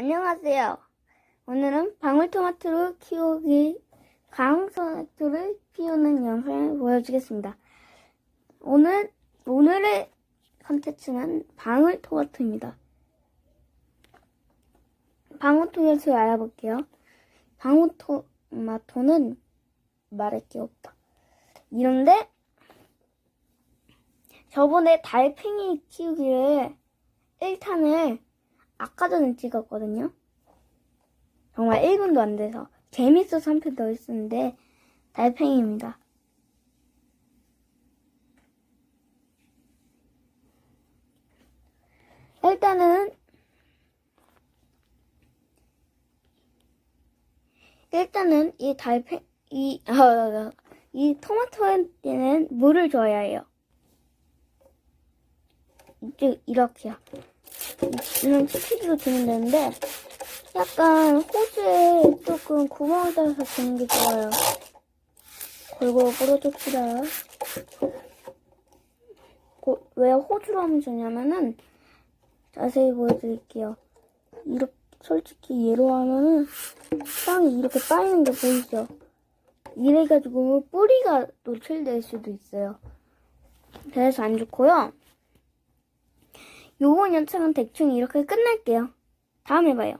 안녕하세요. 오늘은 방울토마토를 키우기, 방울토마토를 키우는 영상을 보여주겠습니다. 오늘, 오늘의 컨텐츠는 방울토마토입니다. 방울토마토를 알아볼게요. 방울토마토는 말할 게 없다. 이런데, 저번에 달팽이 키우기를 1탄을 아까 전에 찍었거든요. 정말 1분도 안 돼서 재밌어서 한 편더 했었는데 달팽이입니다. 일단은 일단은 이 달팽 이, 어, 이 토마토한테는 물을 줘야 해요. 이렇게요. 이런 스피드로 주면 되는데 약간 호주에 조금 구멍을 따서 주는 게 좋아요. 골고루 뿌려줍시다. 고- 왜 호주로 하면 좋냐면은 자세히 보여드릴게요. 이렇게 솔직히 얘로 하면은 땅이 이렇게 빠이는 게 보이죠? 이래가지고 뿌리가 노출될 수도 있어요. 그래서 안 좋고요. 요번 영상은 대충 이렇게 끝낼게요. 다음에 봐요.